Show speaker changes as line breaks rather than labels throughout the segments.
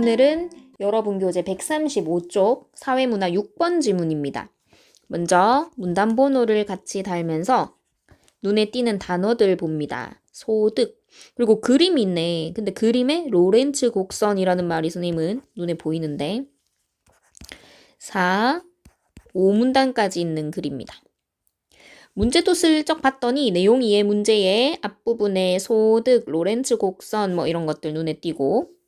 오늘은 여러분 교재 135쪽 사회문화 6번 지문입니다. 먼저 문단 번호를 같이 달면서 눈에 띄는 단어들 봅니다. 소득. 그리고 그림이 있네. 근데 그림에 로렌츠 곡선이라는 말이 선생님은 눈에 보이는데 4, 5문단까지 있는 글입니다. 문제도 슬쩍 봤더니 내용 이해 문제의 앞부분에 소득, 로렌츠 곡선 뭐 이런 것들 눈에 띄고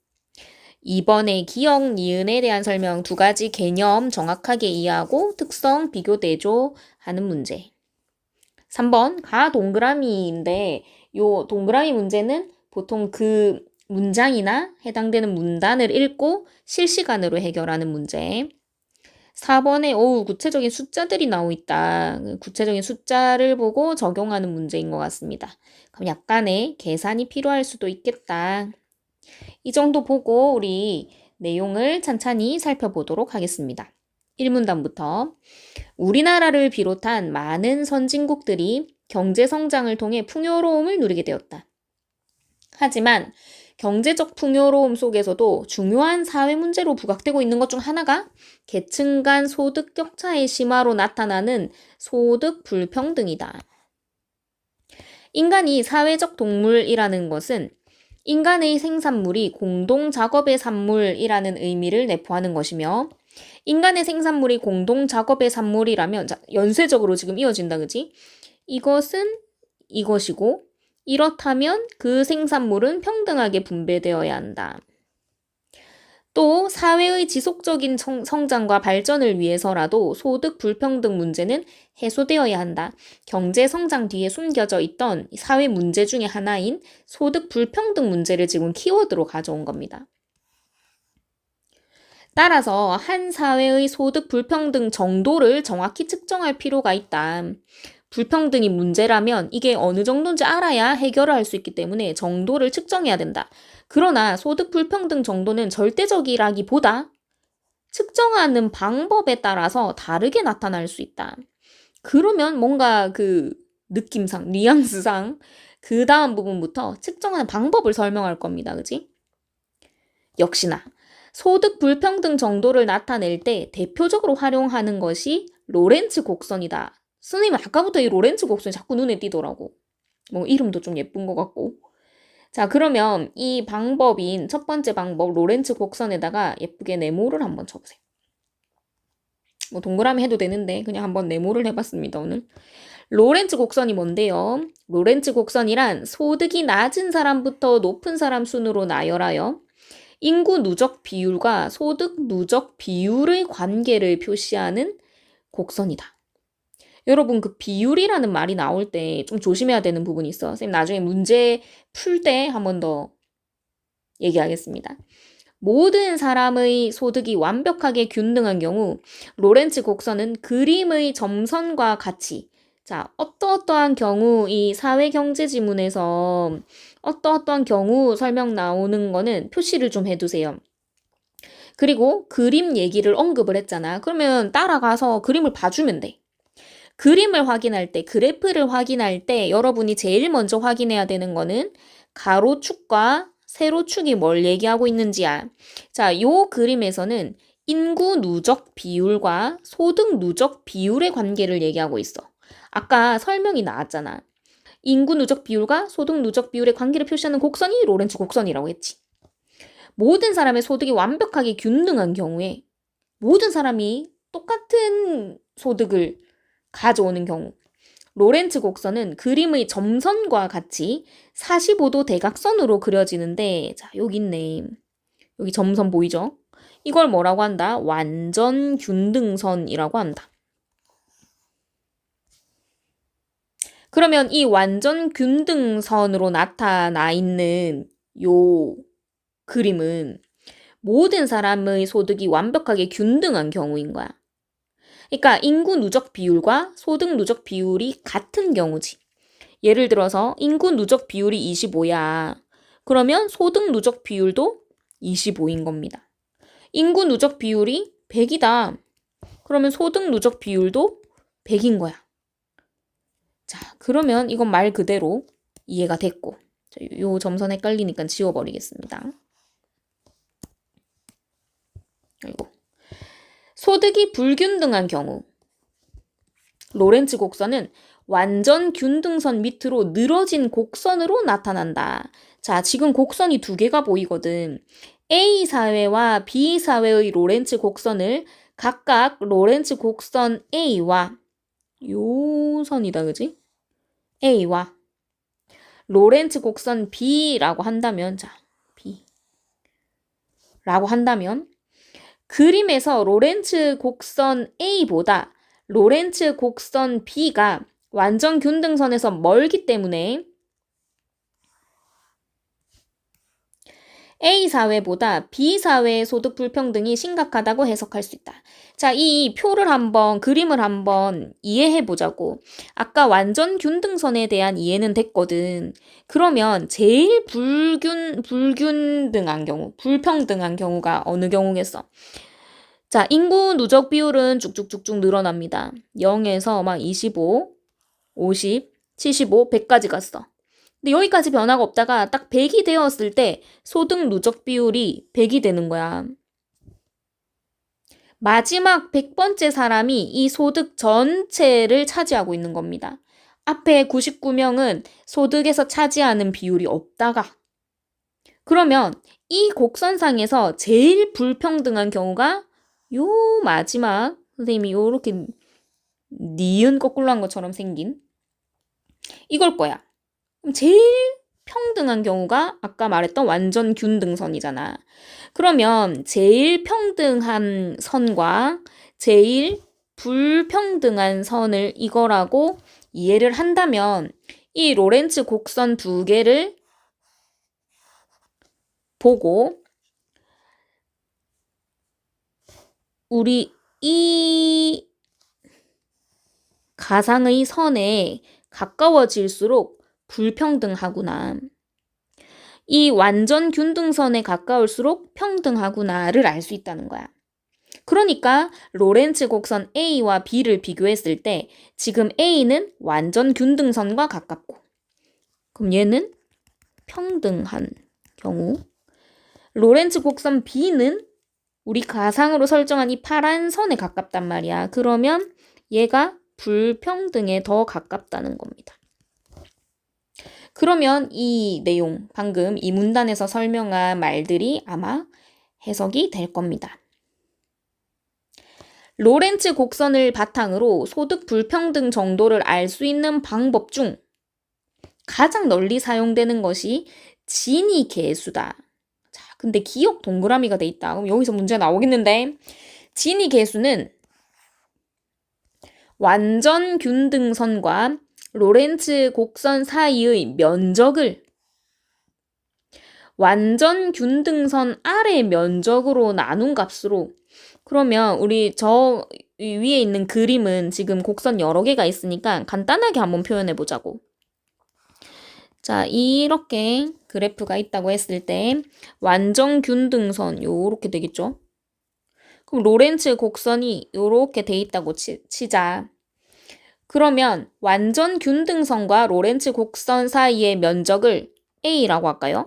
2번에 기억, 니은에 대한 설명 두 가지 개념 정확하게 이해하고 특성 비교 대조 하는 문제. 3번 가 동그라미인데 요 동그라미 문제는 보통 그 문장이나 해당되는 문단을 읽고 실시간으로 해결하는 문제. 4번에 오 구체적인 숫자들이 나오 있다. 구체적인 숫자를 보고 적용하는 문제인 것 같습니다. 그럼 약간의 계산이 필요할 수도 있겠다. 이 정도 보고 우리 내용을 찬찬히 살펴보도록 하겠습니다. 1문단부터 우리나라를 비롯한 많은 선진국들이 경제 성장을 통해 풍요로움을 누리게 되었다. 하지만 경제적 풍요로움 속에서도 중요한 사회 문제로 부각되고 있는 것 중 하나가 계층 간 소득 격차의 심화로 나타나는 소득 불평등이다. 인간이 사회적 동물이라는 것은 인간의 생산물이 공동 작업의 산물이라는 의미를 내포하는 것이며 인간의 생산물이 공동 작업의 산물이라면 자, 연쇄적으로 지금 이어진다 그지? 이것은 이것이고 이렇다면 그 생산물은 평등하게 분배되어야 한다. 또 사회의 지속적인 성, 성장과 발전을 위해서라도 소득 불평등 문제는 해소되어야 한다. 경제 성장 뒤에 숨겨져 있던 사회 문제 중의 하나인 소득 불평등 문제를 지금 키워드로 가져온 겁니다. 따라서 한 사회의 소득 불평등 정도를 정확히 측정할 필요가 있다. 불평등이 문제라면 이게 어느 정도인지 알아야 해결을 할 수 있기 때문에 정도를 측정해야 된다. 그러나 소득 불평등 정도는 절대적이라기보다 측정하는 방법에 따라서 다르게 나타날 수 있다. 그러면 뭔가 그 느낌상, 뉘앙스상 그 다음 부분부터 측정하는 방법을 설명할 겁니다. 그지? 역시나 소득 불평등 정도를 나타낼 때 대표적으로 활용하는 것이 로렌츠 곡선이다. 선생님 아까부터 이 로렌츠 곡선이 자꾸 눈에 띄더라고. 뭐 이름도 좀 예쁜 것 같고. 자 그러면 이 방법인 첫 번째 방법 로렌츠 곡선에다가 예쁘게 네모를 한번 쳐보세요. 뭐 동그라미 해도 되는데 그냥 한번 네모를 해봤습니다 오늘. 로렌츠 곡선이 뭔데요? 로렌츠 곡선이란 소득이 낮은 사람부터 높은 사람 순으로 나열하여 인구 누적 비율과 소득 누적 비율의 관계를 표시하는 곡선이다. 여러분 그 비율이라는 말이 나올 때 좀 조심해야 되는 부분이 있어. 선생님 나중에 문제 풀 때 한 번 더 얘기하겠습니다. 모든 사람의 소득이 완벽하게 균등한 경우 로렌츠 곡선은 그림의 점선과 같이 자, 어떠어떠한 경우 이 사회 경제 지문에서 어떠어떠한 경우 설명 나오는 거는 표시를 좀 해 두세요. 그리고 그림 얘기를 언급을 했잖아. 그러면 따라가서 그림을 봐주면 돼. 그림을 확인할 때, 그래프를 확인할 때 여러분이 제일 먼저 확인해야 되는 거는 가로축과 세로축이 뭘 얘기하고 있는지야. 자, 요 그림에서는 인구 누적 비율과 소득 누적 비율의 관계를 얘기하고 있어. 아까 설명이 나왔잖아. 인구 누적 비율과 소득 누적 비율의 관계를 표시하는 곡선이 로렌츠 곡선이라고 했지. 모든 사람의 소득이 완벽하게 균등한 경우에 모든 사람이 똑같은 소득을 가져오는 경우 로렌츠 곡선은 그림의 점선과 같이 45도 대각선으로 그려지는데 자 여기 있네 여기 점선 보이죠? 이걸 뭐라고 한다? 완전 균등선이라고 한다. 그러면 이 완전 균등선으로 나타나 있는 요 그림은 모든 사람의 소득이 완벽하게 균등한 경우인 거야. 그러니까 인구 누적 비율과 소득 누적 비율이 같은 경우지. 예를 들어서 인구 누적 비율이 25야. 그러면 소득 누적 비율도 25인 겁니다. 인구 누적 비율이 100이다. 그러면 소득 누적 비율도 100인 거야. 자, 그러면 이건 말 그대로 이해가 됐고. 요 점선 헷갈리니까 지워버리겠습니다. 소득이 불균등한 경우 로렌츠 곡선은 완전 균등선 밑으로 늘어진 곡선으로 나타난다. 자, 지금 곡선이 두 개가 보이거든. A 사회와 B 사회의 로렌츠 곡선을 각각 로렌츠 곡선 A와 요 선이다, 그지? A와 로렌츠 곡선 B라고 한다면, 자, B. 라고 한다면, 그림에서 로렌츠 곡선 A보다 로렌츠 곡선 B가 완전 균등선에서 멀기 때문에 A 사회보다 B 사회의 소득 불평등이 심각하다고 해석할 수 있다. 자, 이 표를 한번 그림을 한번 이해해 보자고. 아까 완전 균등선에 대한 이해는 됐거든. 그러면 제일 불균 불균등한 경우, 불평등한 경우가 어느 경우겠어? 자, 인구 누적 비율은 쭉쭉쭉쭉 늘어납니다. 0에서 막 25, 50, 75, 100까지 갔어. 근데 여기까지 변화가 없다가 딱 100이 되었을 때 소득 누적 비율이 100이 되는 거야. 마지막 100번째 사람이 이 소득 전체를 차지하고 있는 겁니다. 앞에 99명은 소득에서 차지하는 비율이 없다가 그러면 이 곡선상에서 제일 불평등한 경우가 요 마지막 선생님이 요렇게 니은 거꾸로 한 것처럼 생긴 이걸 거야. 제일 평등한 경우가 아까 말했던 완전 균등선이잖아. 그러면 제일 평등한 선과 제일 불평등한 선을 이거라고 이해를 한다면 이 로렌츠 곡선 두 개를 보고 우리 이 가상의 선에 가까워질수록 불평등하구나. 이 완전 균등선에 가까울수록 평등하구나를 알 수 있다는 거야. 그러니까 로렌츠 곡선 A와 B를 비교했을 때 지금 A는 완전 균등선과 가깝고 그럼 얘는 평등한 경우 로렌츠 곡선 B는 우리 가상으로 설정한 이 파란 선에 가깝단 말이야. 그러면 얘가 불평등에 더 가깝다는 겁니다. 그러면 이 내용, 방금 이 문단에서 설명한 말들이 아마 해석이 될 겁니다. 로렌츠 곡선을 바탕으로 소득 불평등 정도를 알 수 있는 방법 중 가장 널리 사용되는 것이 진위 계수다. 자, 근데 기억 동그라미가 돼 있다. 그럼 여기서 문제 나오겠는데 진위 계수는 완전 균등선과 로렌츠 곡선 사이의 면적을 완전 균등선 아래 면적으로 나눈 값으로 그러면 우리 저 위에 있는 그림은 지금 곡선 여러 개가 있으니까 간단하게 한번 표현해 보자고. 자, 이렇게 그래프가 있다고 했을 때 완전 균등선 요렇게 되겠죠? 그럼 로렌츠 곡선이 요렇게 돼 있다고 치, 치자. 그러면 완전 균등선과 로렌츠 곡선 사이의 면적을 A라고 할까요?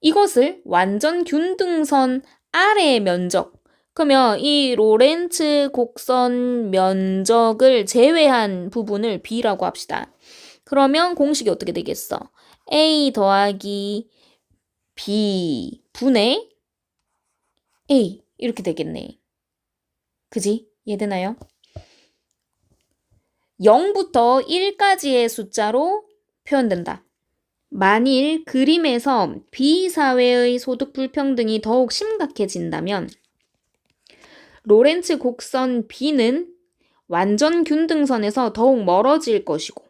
이것을 완전 균등선 아래의 면적, 그러면 이 로렌츠 곡선 면적을 제외한 부분을 B라고 합시다. 그러면 공식이 어떻게 되겠어? A 더하기 B 분의 A 이렇게 되겠네. 그지? 이해되나요? 0부터 1까지의 숫자로 표현된다. 만일 그림에서 비사회의 소득 불평등이 더욱 심각해진다면 로렌츠 곡선 B는 완전 균등선에서 더욱 멀어질 것이고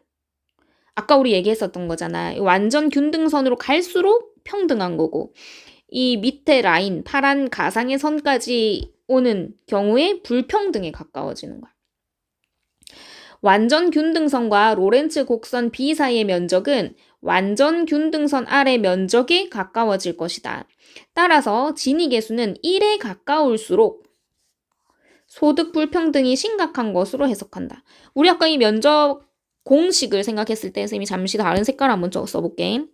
아까 우리 얘기했었던 거잖아. 완전 균등선으로 갈수록 평등한 거고 이 밑에 라인 파란 가상의 선까지 오는 경우에 불평등에 가까워지는 거야. 완전 균등선과 로렌츠 곡선 B 사이의 면적은 완전 균등선 아래 면적에 가까워질 것이다. 따라서 진위 계수는 1에 가까울수록 소득 불평등이 심각한 것으로 해석한다. 우리 아까 이 면적 공식을 생각했을 때 선생님이 잠시 다른 색깔 한번 써볼게.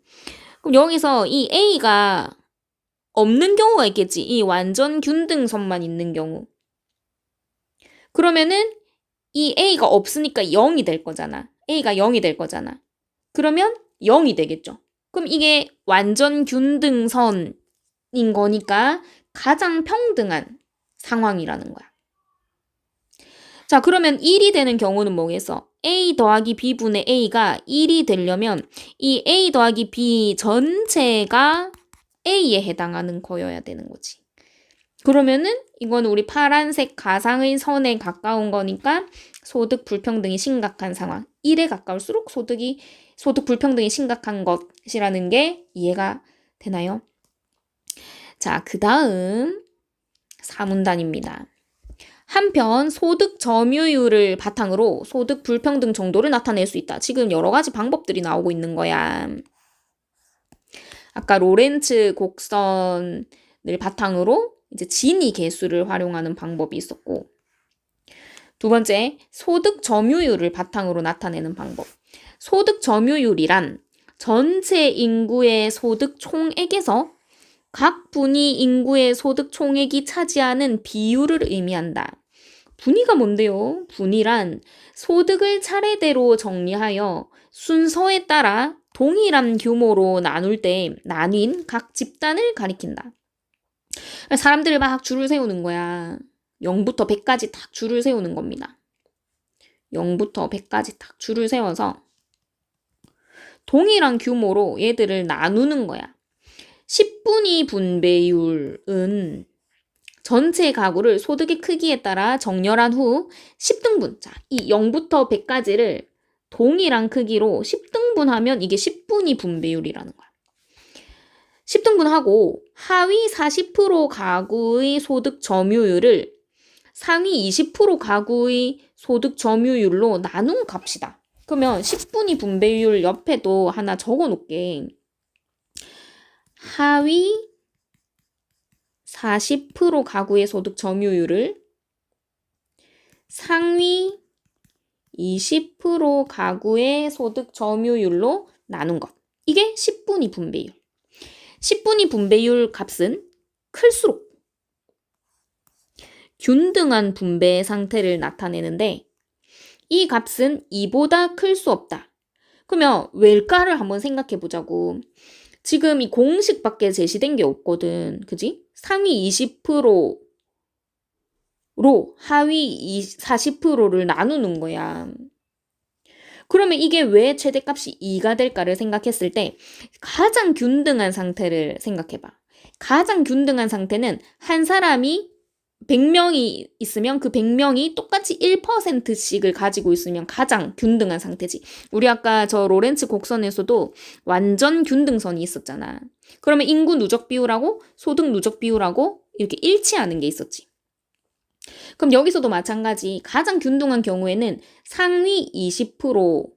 그럼 여기서 이 A가 없는 경우가 있겠지. 이 완전 균등선만 있는 경우. 그러면은 이 A가 없으니까 0이 될 거잖아. A가 0이 될 거잖아. 그러면 0이 되겠죠. 그럼 이게 완전 균등선인 거니까 가장 평등한 상황이라는 거야. 자, 그러면 1이 되는 경우는 뭐겠어? A 더하기 B분의 A가 1이 되려면 이 A 더하기 B 전체가 A에 해당하는 거여야 되는 거지. 그러면은 이거는 우리 파란색 가상의 선에 가까운 거니까 소득 불평등이 심각한 상황. 1에 가까울수록 소득이 소득 불평등이 심각한 것이라는 게 이해가 되나요? 자, 그다음 사문단입니다. 한편 소득 점유율을 바탕으로 소득 불평등 정도를 나타낼 수 있다. 지금 여러 가지 방법들이 나오고 있는 거야. 아까 로렌츠 곡선을 바탕으로 이제 진위 계수를 활용하는 방법이 있었고 두 번째 소득 점유율을 바탕으로 나타내는 방법. 소득 점유율이란 전체 인구의 소득 총액에서 각 분위 인구의 소득 총액이 차지하는 비율을 의미한다. 분위가 뭔데요? 분위란 소득을 차례대로 정리하여 순서에 따라 동일한 규모로 나눌 때 나뉜 각 집단을 가리킨다. 사람들을 막 줄을 세우는 거야. 0부터 100까지 딱 줄을 세우는 겁니다. 0부터 100까지 딱 줄을 세워서 동일한 규모로 얘들을 나누는 거야. 10분위 분배율은 전체 가구를 소득의 크기에 따라 정렬한 후 10등분. 자, 이 0부터 100까지를 동일한 크기로 10등분하면 이게 10분위 분배율이라는 거야. 10등분하고 하위 40% 가구의 소득 점유율을 상위 20% 가구의 소득 점유율로 나눈 값이다. 그러면 10분위 분배율 옆에도 하나 적어 놓게. 하위 40% 가구의 소득 점유율을 상위 20% 가구의 소득 점유율로 나눈 것. 이게 10분위 분배율. 10분위 분배율 값은 클수록 균등한 분배 상태를 나타내는데 이 값은 2보다 클 수 없다. 그러면 왜일까를 한번 생각해 보자고. 지금 이 공식밖에 제시된 게 없거든. 그지? 상위 20%로 하위 40%를 나누는 거야. 그러면 이게 왜 최대값이 2가 될까를 생각했을 때 가장 균등한 상태를 생각해봐. 가장 균등한 상태는 한 사람이 100명이 있으면 그 100명이 똑같이 1%씩을 가지고 있으면 가장 균등한 상태지. 우리 아까 저 로렌츠 곡선에서도 완전 균등선이 있었잖아. 그러면 인구 누적 비율하고 소득 누적 비율하고 이렇게 일치하는 게 있었지. 그럼 여기서도 마찬가지 가장 균등한 경우에는 상위 20%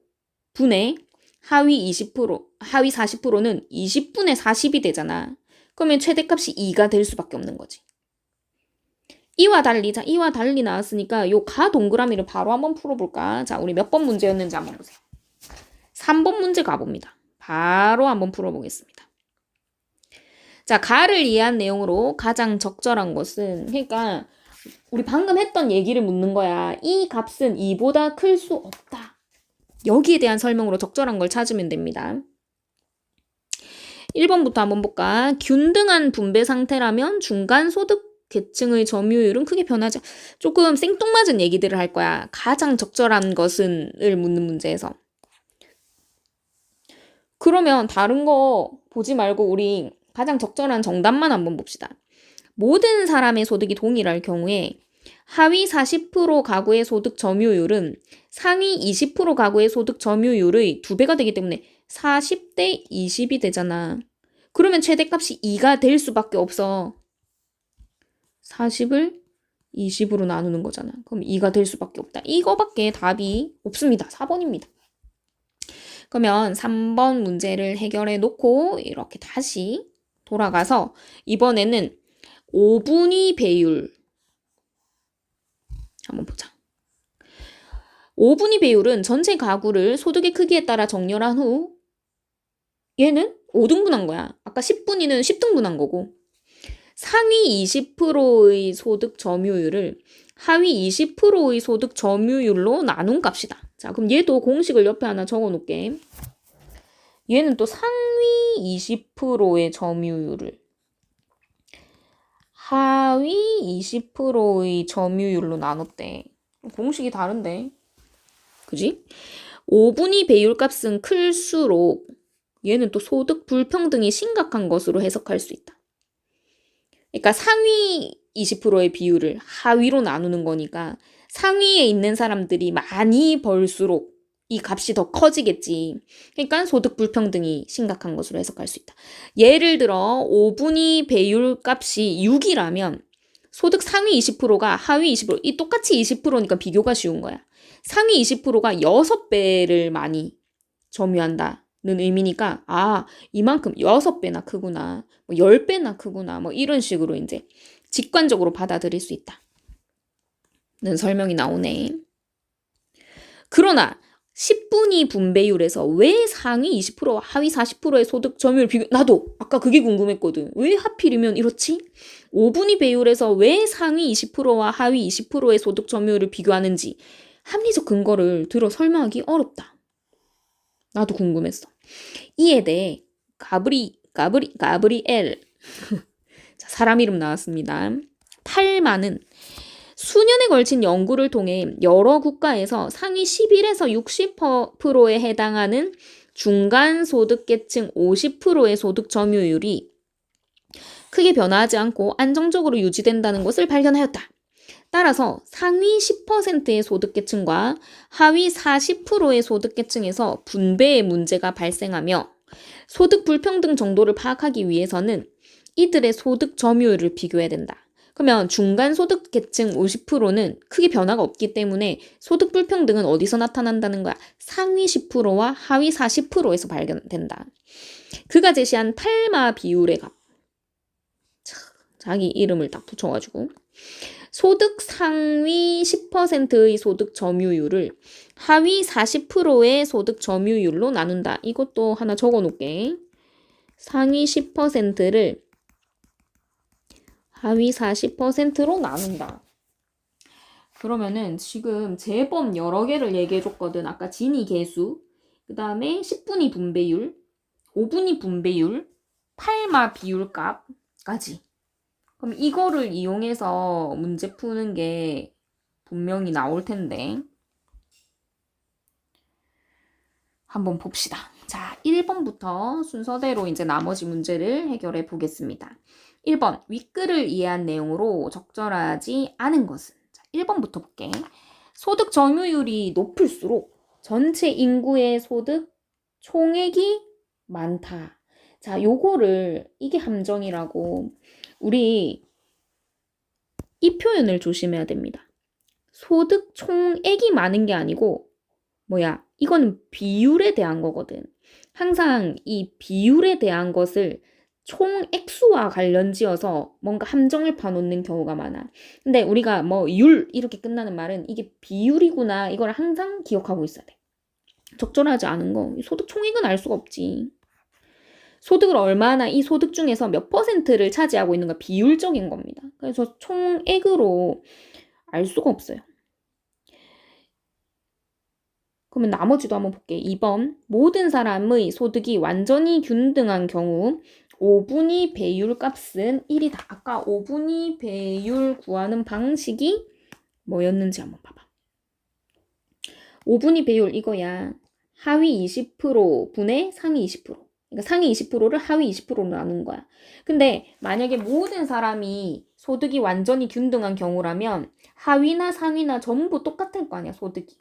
분의 하위 20%, 하위 40%는 20분의 40이 되잖아. 그러면 최대값이 2가 될 수밖에 없는 거지. 이와 달리, 자, 이와 달리 나왔으니까 요 가 동그라미를 바로 한번 풀어볼까? 자, 우리 몇 번 문제였는지 한번 보세요. 3번 문제 가봅니다. 바로 한번 풀어보겠습니다. 자, 가를 이해한 내용으로 가장 적절한 것은, 그러니까 우리 방금 했던 얘기를 묻는 거야. 이 값은 2보다 클 수 없다. 여기에 대한 설명으로 적절한 걸 찾으면 됩니다. 1번부터 한번 볼까? 균등한 분배 상태라면 중간 소득 계층의 점유율은 크게 변하지 조금 생뚱맞은 얘기들을 할 거야. 가장 적절한 것은을 묻는 문제에서. 그러면 다른 거 보지 말고 우리 가장 적절한 정답만 한번 봅시다. 모든 사람의 소득이 동일할 경우에 하위 40% 가구의 소득 점유율은 상위 20% 가구의 소득 점유율의 두 배가 되기 때문에 40대 20이 되잖아. 그러면 최대값이 2가 될 수밖에 없어. 40을 20으로 나누는 거잖아. 그럼 2가 될 수밖에 없다. 이거밖에 답이 없습니다. 4번입니다. 그러면 3번 문제를 해결해 놓고 이렇게 다시 돌아가서 이번에는 5분위 배율 한번 보자. 5분위 배율은 전체 가구를 소득의 크기에 따라 정렬한 후 얘는 5등분한 거야. 아까 10분위는 10등분한 거고 상위 20%의 소득 점유율을 하위 20%의 소득 점유율로 나눈 값이다. 자, 그럼 얘도 공식을 옆에 하나 적어 놓을게. 얘는 또 상위 20%의 점유율을 하위 20%의 점유율로 나눴대. 공식이 다른데. 그지? 5분위 배율값은 클수록 얘는 또 소득 불평등이 심각한 것으로 해석할 수 있다. 그러니까 상위 20%의 비율을 하위로 나누는 거니까 상위에 있는 사람들이 많이 벌수록 이 값이 더 커지겠지. 그러니까 소득 불평등이 심각한 것으로 해석할 수 있다. 예를 들어 5분위 배율 값이 6이라면 소득 상위 20%가 하위 20%, 이 똑같이 20%니까 비교가 쉬운 거야. 상위 20%가 6배를 많이 점유한다 는 의미니까, 아, 이만큼 6배나 크구나, 뭐 10배나 크구나, 뭐 이런 식으로 이제 직관적으로 받아들일 수 있다. 는 설명이 나오네. 그러나 10분위 분배율에서 왜 상위 20% 하위 40%의 소득 점유율 비교 나도 아까 그게 궁금했거든. 왜 하필이면 이렇지? 5분위 배율에서 왜 상위 20%와 하위 20%의 소득 점유율을 비교하는지 합리적 근거를 들어 설명하기 어렵다. 나도 궁금했어. 이에 대해 가브리 가브리 가브리엘 자, 사람 이름 나왔습니다. 팔만은 수년에 걸친 연구를 통해 여러 국가에서 상위 11에서 60%에 해당하는 중간 소득계층 50%의 소득 점유율이 크게 변화하지 않고 안정적으로 유지된다는 것을 발견하였다. 따라서 상위 10%의 소득계층과 하위 40%의 소득계층에서 분배의 문제가 발생하며 소득 불평등 정도를 파악하기 위해서는 이들의 소득 점유율을 비교해야 된다. 그러면 중간 소득 계층 50%는 크게 변화가 없기 때문에 소득 불평등은 어디서 나타난다는 거야? 상위 10%와 하위 40%에서 발견된다. 그가 제시한 팔마 비율의 값. 자기 이름을 딱 붙여가지고 소득 상위 10%의 소득 점유율을 하위 40%의 소득 점유율로 나눈다. 이것도 하나 적어 놓을게. 상위 10%를 하위 40%로 나눈다. 그러면은 지금 재범 여러 개를 얘기해 줬거든. 아까 진위 개수, 그 다음에 10분위 분배율, 5분위 분배율, 8마 비율 값까지. 그럼 이거를 이용해서 문제 푸는 게 분명히 나올 텐데. 한번 봅시다. 자, 1번부터 순서대로 이제 나머지 문제를 해결해 보겠습니다. 1번, 윗글을 이해한 내용으로 적절하지 않은 것은? 자, 1번부터 볼게. 소득 점유율이 높을수록 전체 인구의 소득 총액이 많다. 자, 요거를, 이게 함정이라고. 우리 이 표현을 조심해야 됩니다. 소득 총액이 많은 게 아니고, 뭐야, 이거는 비율에 대한 거거든. 항상 이 비율에 대한 것을 총 액수와 관련 지어서 뭔가 함정을 파놓는 경우가 많아. 근데 우리가 뭐 율 이렇게 끝나는 말은 이게 비율이구나 이걸 항상 기억하고 있어야 돼. 적절하지 않은 거 소득 총액은 알 수가 없지. 소득을 얼마나 이 소득 중에서 몇 퍼센트를 차지하고 있는가 비율적인 겁니다. 그래서 총액으로 알 수가 없어요. 그러면 나머지도 한번 볼게. 2번. 모든 사람의 소득이 완전히 균등한 경우 5분위 배율 값은 1이다. 아까 5분위 배율 구하는 방식이 뭐였는지 한번 봐봐. 5분위 배율 이거야. 하위 20% 분의 상위 20%. 그러니까 상위 20%를 하위 20%로 나눈 거야. 근데 만약에 모든 사람이 소득이 완전히 균등한 경우라면 하위나 상위나 전부 똑같을 거 아니야, 소득이.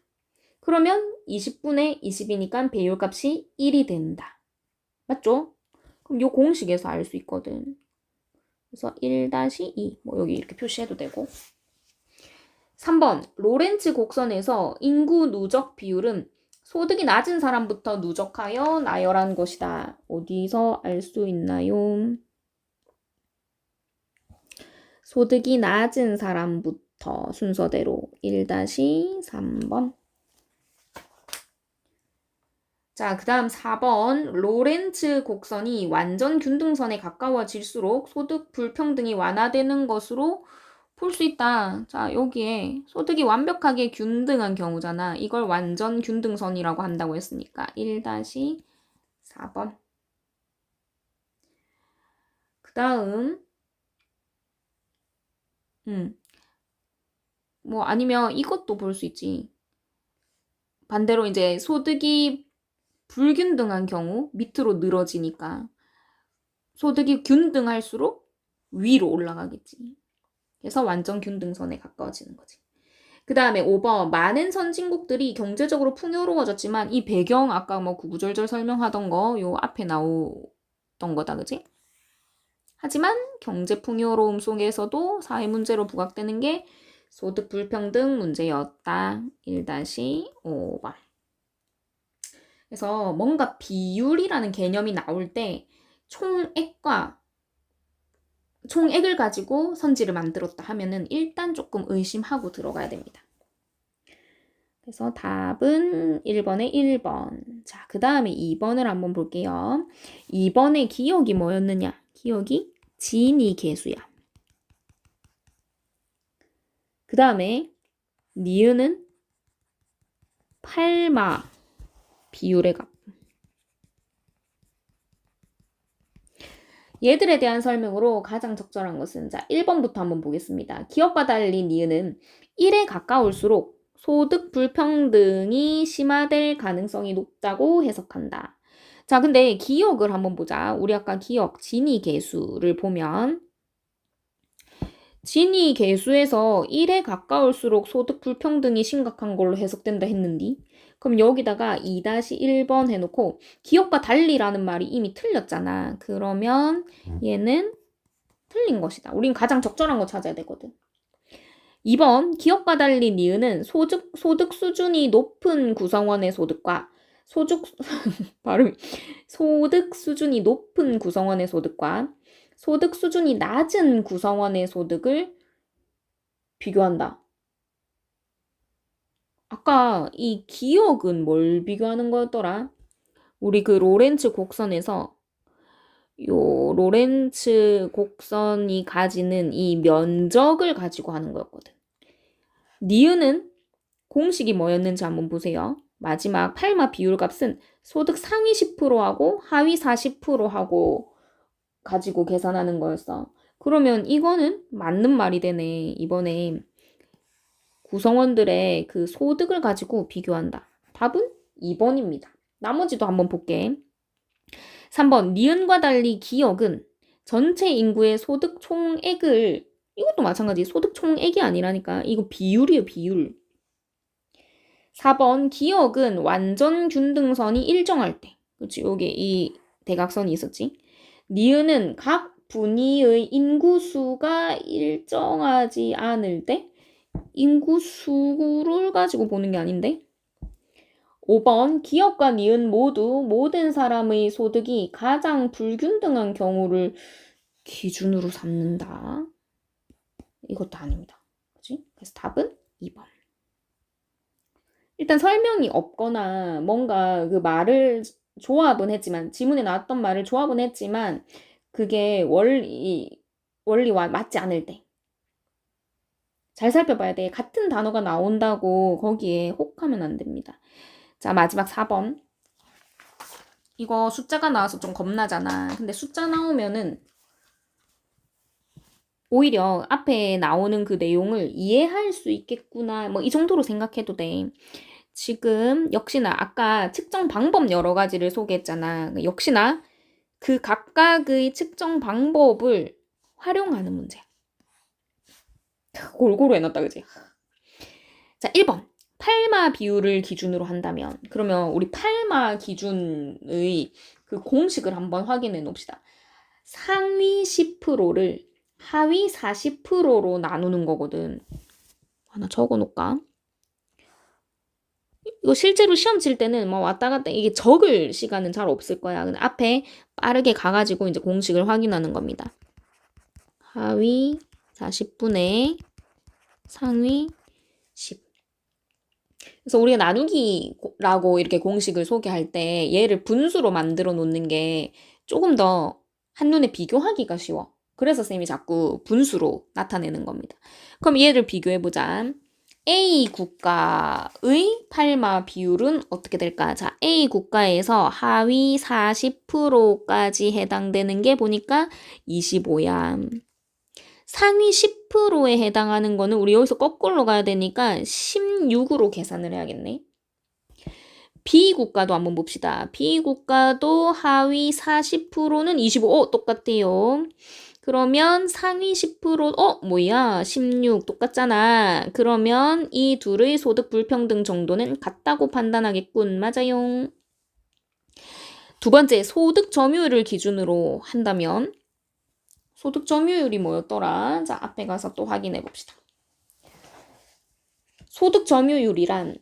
그러면 20분의 20이니까 배율 값이 1이 된다. 맞죠? 그럼 요 공식에서 알 수 있거든. 그래서 1-2, 뭐 여기 이렇게 표시해도 되고. 3번, 로렌츠 곡선에서 인구 누적 비율은 소득이 낮은 사람부터 누적하여 나열한 것이다. 어디서 알 수 있나요? 소득이 낮은 사람부터 순서대로 1-3번. 자, 그 다음 4번. 로렌츠 곡선이 완전 균등선에 가까워질수록 소득 불평등이 완화되는 것으로 볼 수 있다. 자, 여기에 소득이 완벽하게 균등한 경우잖아. 이걸 완전 균등선이라고 한다고 했으니까 1-4번. 그 다음, 음, 뭐 아니면 이것도 볼 수 있지. 반대로 이제 소득이 불균등한 경우 밑으로 늘어지니까 소득이 균등할수록 위로 올라가겠지. 그래서 완전 균등선에 가까워지는 거지. 그 다음에 5번. 많은 선진국들이 경제적으로 풍요로워졌지만 이 배경 아까 뭐 구구절절 설명하던 거 요 앞에 나오던 거다. 그지? 하지만 경제 풍요로움 속에서도 사회 문제로 부각되는 게 소득 불평등 문제였다. 1-5번. 그래서 뭔가 비율이라는 개념이 나올 때 총액과 총액을 가지고 선지를 만들었다 하면은 일단 조금 의심하고 들어가야 됩니다. 그래서 답은 1번에 1번. 자, 그 다음에 2번을 한번 볼게요. 2번의 기억이 뭐였느냐? 기억이 진이 개수야. 그 다음에 니은은 팔마 비율의 값. 얘들에 대한 설명으로 가장 적절한 것은 자 1번부터 한번 보겠습니다. 기억과 달리 니은은 1에 가까울수록 소득 불평등이 심화될 가능성이 높다고 해석한다. 자, 근데 기억을 한번 보자. 우리 아까 기억 진이 개수를 보면 진이 개수에서 1에 가까울수록 소득 불평등이 심각한 걸로 해석된다 했는디 그럼 여기다가 2-1번 해놓고 기억과 달리라는 말이 이미 틀렸잖아. 그러면 얘는 틀린 것이다. 우린 가장 적절한 거 찾아야 되거든. 2번 기업과 달리 니은은 소득, 소득 수준이 높은 구성원의 소득과 소득 발음 소득 수준이 높은 구성원의 소득과 소득 수준이 낮은 구성원의 소득을 비교한다. 아까 이 기억은 뭘 비교하는 거였더라? 우리 그 로렌츠 곡선에서 요 로렌츠 곡선이 가지는 이 면적을 가지고 하는 거였거든. 니은은 공식이 뭐였는지 한번 보세요. 마지막 팔마 비율 값은 소득 상위 10%하고 하위 40%하고 가지고 계산하는 거였어. 그러면 이거는 맞는 말이 되네. 이번에 구성원들의 그 소득을 가지고 비교한다. 답은 2번입니다. 나머지도 한번 볼게. 3번 니은과 달리 기억은 전체 인구의 소득 총액을 이것도 마찬가지 소득 총액이 아니라니까 이거 비율이에요 비율 4번 기억은 완전 균등선이 일정할 때 그렇지 여기 이 대각선이 있었지 니은은 각 분위의 인구수가 일정하지 않을 때 인구수를 가지고 보는 게 아닌데 5번 기업과 니은 모두 모든 사람의 소득이 가장 불균등한 경우를 기준으로 삼는다. 이것도 아닙니다. 그지? 그래서 답은 2번. 일단 설명이 없거나 뭔가 그 말을 조합은 했지만 지문에 나왔던 말을 조합은 했지만 그게 원리 원리와 맞지 않을 때 잘 살펴봐야 돼. 같은 단어가 나온다고 거기에 혹하면 안 됩니다. 자, 마지막 4번. 이거 숫자가 나와서 좀 겁나잖아. 근데 숫자 나오면은 오히려 앞에 나오는 그 내용을 이해할 수 있겠구나. 뭐 이 정도로 생각해도 돼. 지금 역시나 아까 측정 방법 여러 가지를 소개했잖아. 역시나 그 각각의 측정 방법을 활용하는 문제. 골고루 해놨다, 그지? 자, 1번. 팔마 비율을 기준으로 한다면, 그러면 우리 팔마 기준의 그 공식을 한번 확인해 놓읍시다. 상위 10%를 하위 40%로 나누는 거거든. 하나 적어 놓을까? 이거 실제로 시험 칠 때는 뭐 왔다 갔다 이게 적을 시간은 잘 없을 거야. 근데 앞에 빠르게 가가지고 이제 공식을 확인하는 겁니다. 하위 40분의 상위 10. 그래서 우리가 나누기라고 이렇게 공식을 소개할 때 얘를 분수로 만들어 놓는 게 조금 더 한눈에 비교하기가 쉬워. 그래서 쌤이 자꾸 분수로 나타내는 겁니다. 그럼 얘를 비교해보자. A 국가의 팔마 비율은 어떻게 될까? 자, A 국가에서 하위 40%까지 해당되는 게 보니까 25야. 상위 10%에 해당하는 거는 우리 여기서 거꾸로 가야 되니까 16으로 계산을 해야겠네. B 국가도 한번 봅시다. B 국가도 하위 40%는 25. 어, 똑같대요. 그러면 상위 10% 어, 뭐야? 16 똑같잖아. 그러면 이 둘의 소득 불평등 정도는 같다고 판단하겠군. 맞아요. 두 번째, 소득 점유율을 기준으로 한다면 소득 점유율이 뭐였더라? 자, 앞에 가서 또 확인해 봅시다. 소득 점유율이란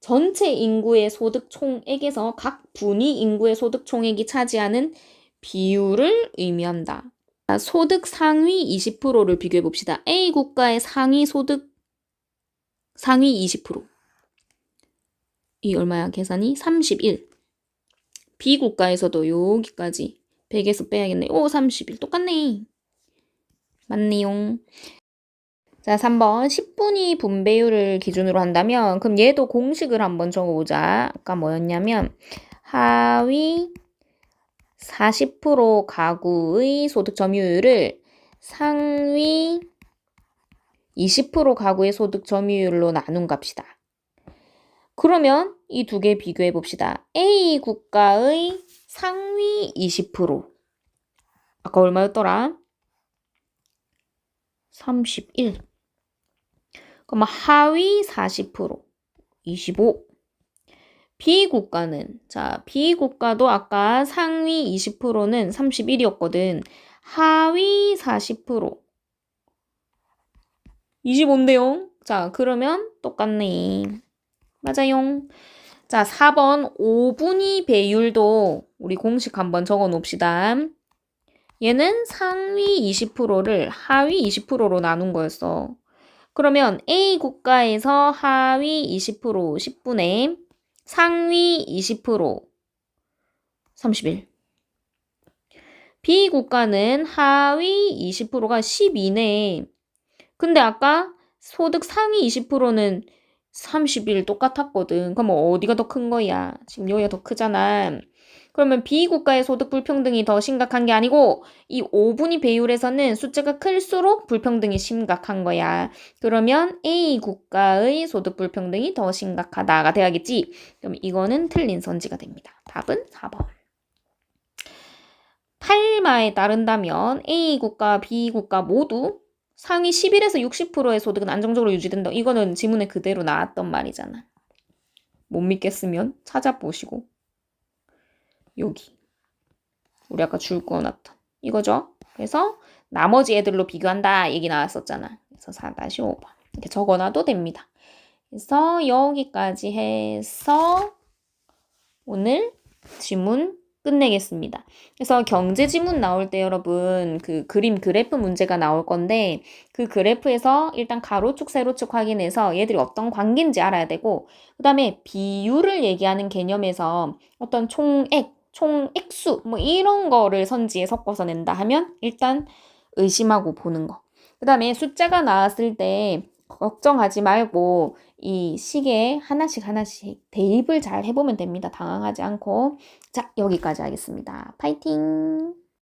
전체 인구의 소득 총액에서 각 분위 인구의 소득 총액이 차지하는 비율을 의미한다. 자, 소득 상위 20%를 비교해 봅시다. A 국가의 상위 소득 상위 20%. 이 얼마야? 계산이 31. B 국가에서도 여기까지 100에서 빼야겠네. 오, 31. 똑같네. 맞네요. 자, 3번 10분위 분배율을 기준으로 한다면 그럼 얘도 공식을 한번 적어보자. 아까 뭐였냐면 하위 40% 가구의 소득 점유율을 상위 20% 가구의 소득 점유율로 나눈 값이다. 그러면 이 두 개 비교해 봅시다. A 국가의 상위 20% 아까 얼마였더라? 31 그럼 하위 40% 25 비국가는 자 비국가도 아까 상위 20%는 31이었거든. 하위 40% 25인데요? 자 그러면 똑같네. 맞아요 자 4번 5분위 배율도 우리 공식 한번 적어 놓읍시다 얘는 상위 20%를 하위 20%로 나눈 거였어 그러면 A 국가에서 하위 20% 10분의 상위 20% 31. B 국가는 하위 20%가 12네. 근데 아까 소득 상위 20%는 31 똑같았거든. 그럼 어디가 더 큰 거야? 지금 여기가 더 크잖아. 그러면 비국가의 소득 불평등이 더 심각한 게 아니고 이 5분위 배율에서는 숫자가 클수록 불평등이 심각한 거야. 그러면 A 국가의 소득 불평등이 더 심각하다가 돼야겠지. 그럼 이거는 틀린 선지가 됩니다. 답은 4번. 8마에 따른다면 A 국가, B 국가 모두 상위 11에서 60%의 소득은 안정적으로 유지된다. 이거는 지문에 그대로 나왔던 말이잖아. 못 믿겠으면 찾아보시고 여기. 우리 아까 줄 거놨던 이거죠. 그래서 나머지 애들로 비교한다 얘기 나왔었잖아. 그래서 4-5번 이렇게 적어놔도 됩니다. 그래서 여기까지 해서 오늘 지문 끝내겠습니다. 그래서 경제 지문 나올 때 여러분 그 그림 그래프 문제가 나올 건데 그 그래프에서 일단 가로축 세로축 확인해서 얘들이 어떤 관계인지 알아야 되고 그 다음에 비율을 얘기하는 개념에서 어떤 총액 총 액수 뭐 이런 거를 선지에 섞어서 낸다 하면 일단 의심하고 보는 거. 그 다음에 숫자가 나왔을 때 걱정하지 말고 이 시계에 하나씩 하나씩 대입을 잘 해보면 됩니다. 당황하지 않고. 자, 여기까지 하겠습니다. 파이팅!